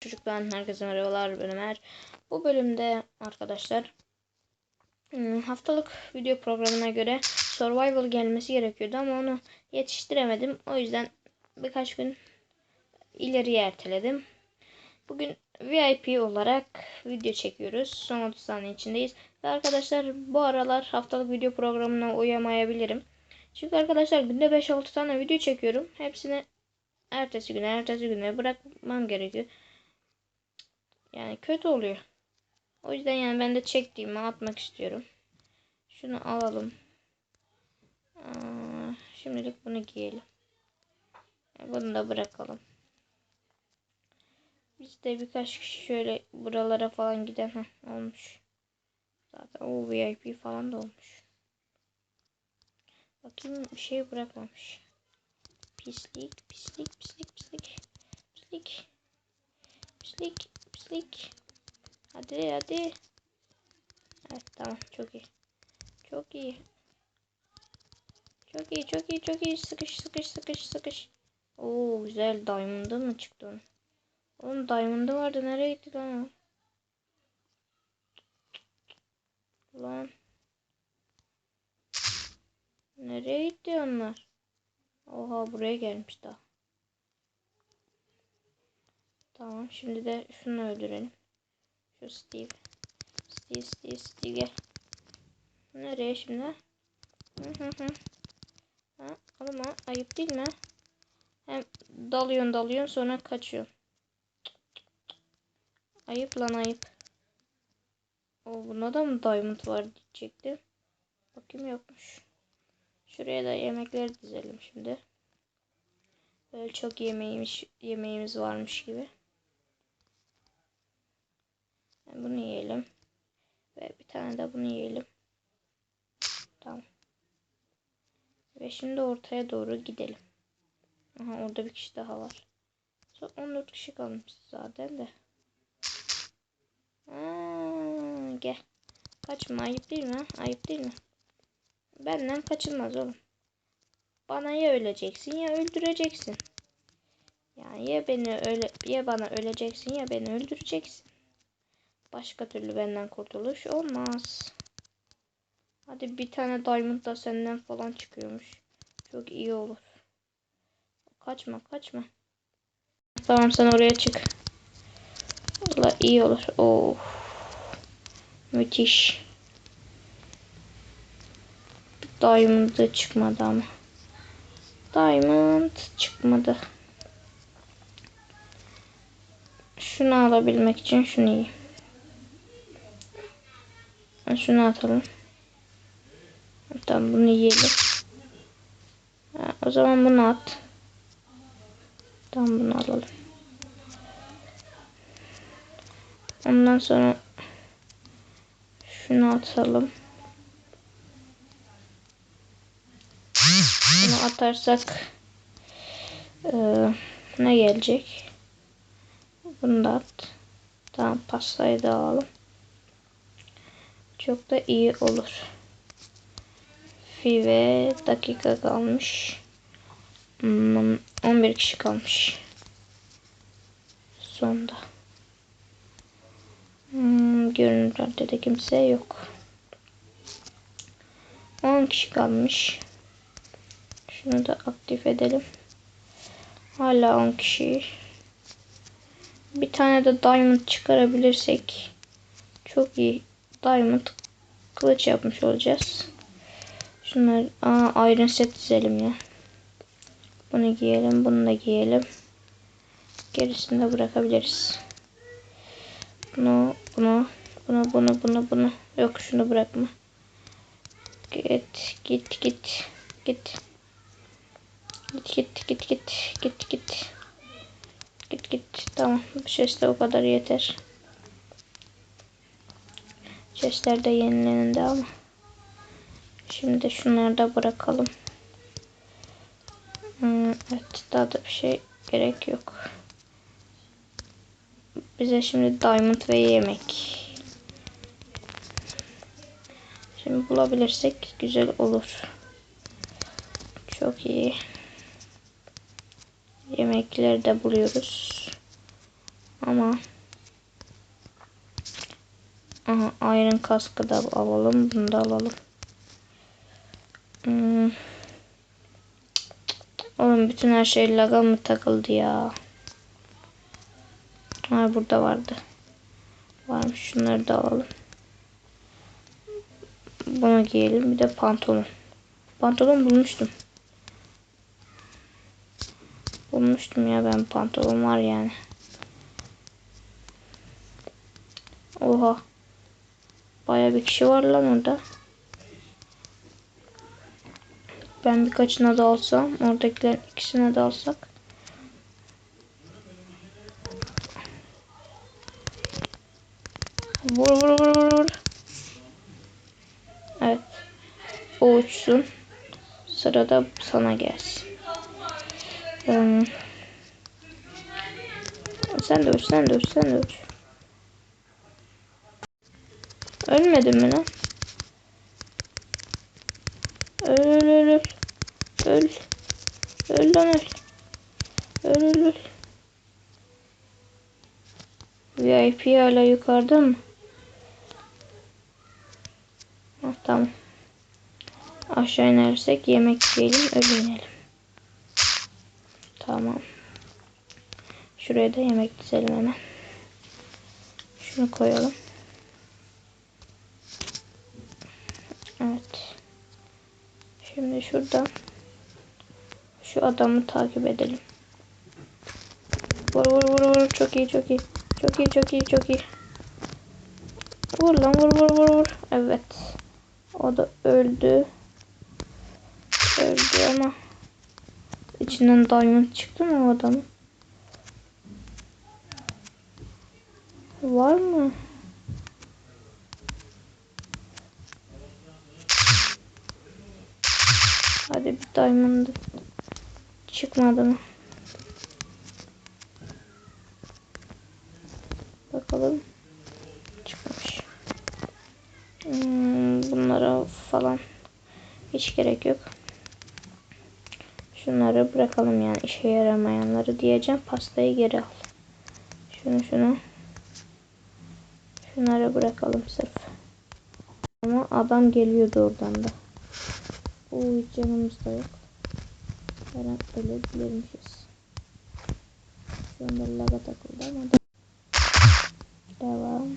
Çocuklar herkese merhabalar ben Ömer. Bu bölümde arkadaşlar hmm, haftalık video programına göre survival gelmesi gerekiyordu ama onu yetiştiremedim. O yüzden birkaç gün ileriye erteledim. Bugün VIP olarak video çekiyoruz. Son 30 saniye içindeyiz. Ve arkadaşlar bu aralar haftalık video programına uyamayabilirim. Çünkü arkadaşlar günde 5-6 tane video çekiyorum. Hepsini ertesi güne ertesi güne bırakmam gerekiyor. Yani kötü oluyor. O yüzden yani ben de çektiğimi atmak istiyorum. Şunu alalım. Aa, şimdilik bunu giyelim. Bunu da bırakalım. Biz de birkaç kişi şöyle buralara falan giden Heh, olmuş. Zaten o VIP falan da olmuş. Bakayım bir şey bırakmamış. Pislik, pislik, pislik. Pislik. Pislik, pislik. Hadi, hadi. Evet, tamam. Çok iyi. Çok iyi. Çok iyi, çok iyi, çok iyi. Sıkış, sıkış, sıkış, sıkış. Oo, güzel. Diamond'ı mı çıktı onun? Oğlum Diamond'ı vardı. Nereye gitti lan? Lan. Nereye gitti onlar? Oha buraya gelmiş daha. Tamam şimdi de şunu öldürelim. Şu Steve. Steve Steve Steve gel. Nereye şimdi? Hı hı hı. Ha, ha, ayıp değil mi? Hem dalıyorsun dalıyorsun sonra kaçıyorsun. Ayıp lan ayıp. O buna da mı diamond var diyecektim. Bakayım yokmuş. Şuraya da yemekleri dizelim şimdi. Böyle çok yemeğimiz, yemeğimiz varmış gibi. Bunu yiyelim. Ve bir tane de bunu yiyelim. Tamam. Ve şimdi ortaya doğru gidelim. Aha orada bir kişi daha var. Sonra 14 kişi kalmış zaten de. Aa, gel. Kaçma ayıp değil mi? Ayıp değil mi? Benden kaçılmaz oğlum. Bana ya öleceksin ya öldüreceksin. Yani ya beni öyle ya bana öleceksin ya beni öldüreceksin. Başka türlü benden kurtuluş olmaz. Hadi bir tane diamond da senden falan çıkıyormuş. Çok iyi olur. Kaçma kaçma. Tamam sen oraya çık. Valla iyi olur. Oh. Müthiş. Diamond çıkmadı ama. Diamond çıkmadı. Şunu alabilmek için şunu yiyeyim. Şunu atalım. Tamam bunu yiyelim. Ha, o zaman bunu at. Tamam bunu alalım. Ondan sonra şunu atalım. Bunu atarsak e, ne gelecek? Bunu da at. Tamam pastayı da alalım. Çok da iyi olur. Five dakika kalmış. Hmm, 11 kişi kalmış. Sonda. Hmm, görünürlerde de kimse yok. 10 kişi kalmış. Şunu da aktif edelim. Hala 10 kişi. Bir tane de diamond çıkarabilirsek çok iyi. Diamond kılıç yapmış olacağız. Şunları aa, iron set dizelim ya. Bunu giyelim, bunu da giyelim. Gerisini de bırakabiliriz. Bunu, bunu, bunu, bunu, bunu, bunu. Yok şunu bırakma. Git, git, git, git. Git, git, git, git, git, git. Git, git. Tamam. Bu chest'te o kadar yeter. Chest'ler de yenileninde ama. Şimdi şunları da bırakalım. Hmm, evet daha da bir şey gerek yok. Bize şimdi diamond ve yemek. Şimdi bulabilirsek güzel olur. Çok iyi. Yemekleri de buluyoruz. ama Aha, Iron kaskı da alalım. Bunu da alalım. Hmm. Oğlum bütün her şey laga mı takıldı ya? Ha burada vardı. Varmış. Şunları da alalım. Bunu giyelim. Bir de pantolon. Pantolon bulmuştum. Bulmuştum ya ben pantolon var yani. Oha. Baya bir kişi var lan orada. Ben birkaçına da alsam. Oradakilerin ikisine de alsak. Vur vur vur vur vur. Evet. O uçsun. Sırada sana gelsin. Hmm. Sen de uç, sen de uç, sen de uç. Ölmedin mi lan? Öl öl öl öl. Öl. Lan öl. Öl öl öl. VIP hala yukarıda mı? Ha, tamam. Aşağı inersek yemek yiyelim öyle inelim. Tamam. Şuraya da yemek dizelim hemen. Şunu koyalım. Evet. Şimdi şuradan şu adamı takip edelim. Vur vur vur vur çok iyi çok iyi. Çok iyi çok iyi çok iyi. Vur lan vur vur vur vur. Evet. O da öldü. Öldü ama içinden diamond çıktı mı o adamın? Var mı? Hadi bir diamond çıkmadı mı? Bakalım. Çıkmamış. Hmm, bunlara falan hiç gerek yok. Şunları bırakalım yani işe yaramayanları diyeceğim. Pastayı geri al. Şunu şunu. Şunları bırakalım sırf. Ama adam geliyordu oradan da. Hiç canımız da yok. Her an ölebilirmişiz. Şu anda laga takıldı ama da. Devam.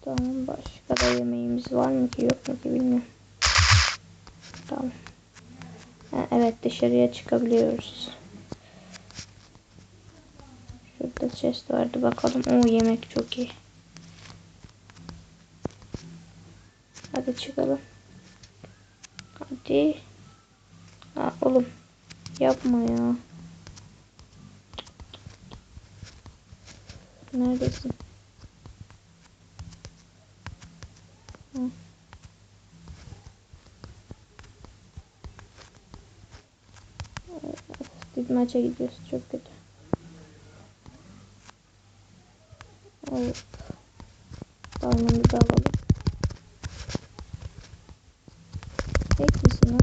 Tamam başka da yemeğimiz var mı ki yok mu ki bilmiyorum. Tamam. Ha, evet dışarıya çıkabiliyoruz. Şurada chest vardı bakalım. O yemek çok iyi. Hadi çıkalım. Hadi. Ha, oğlum yapma ya. Neredesin? Biz maça gidiyoruz çok kötü. Evet. Diamond'ı da alalım.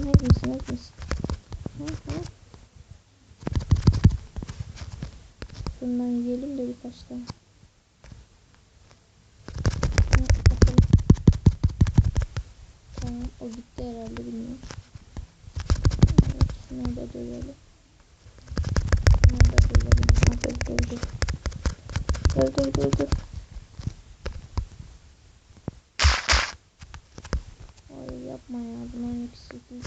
Hack misin? Hack misin? Ha, ha. Bundan yiyelim de birkaç tane. Tamam o gitti herhalde bilmiyorum. Evet, şunu da dövelim. Şunu da dövelim. Dur dur dur. Dur dur dur dur. Ay yapma ya bunların ikisi değil.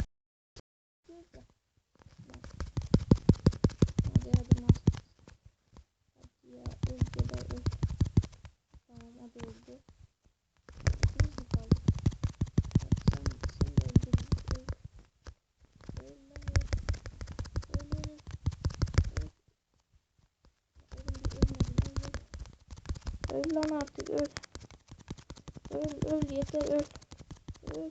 Hadi hadi master. Hadi ya öl geber öl. Tamam o da öldü. İkimiz mi kaldık? Hadi sen, sen de öldür. Öl. Öl lan öl. Öl öl öl. Öl. Oğlum bir ölmedin öl öl. Lan artık öl. Öl öl yeter öl. Öl.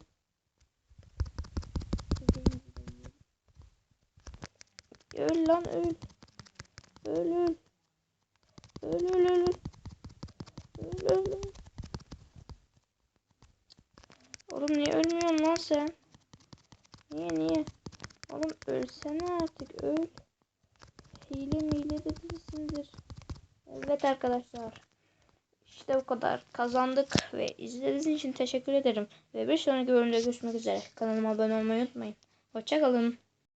Öl lan. Öl öl. Öl öl öl öl. Öl öl öl. Oğlum niye ölmüyorsun lan sen? Niye niye? Oğlum ölsene artık öl. Hile mile de değilsindir. Evet arkadaşlar. İşte bu kadar. Kazandık ve izlediğiniz için teşekkür ederim. Ve bir sonraki bölümde görüşmek üzere. Kanalıma abone olmayı unutmayın. Hoşçakalın.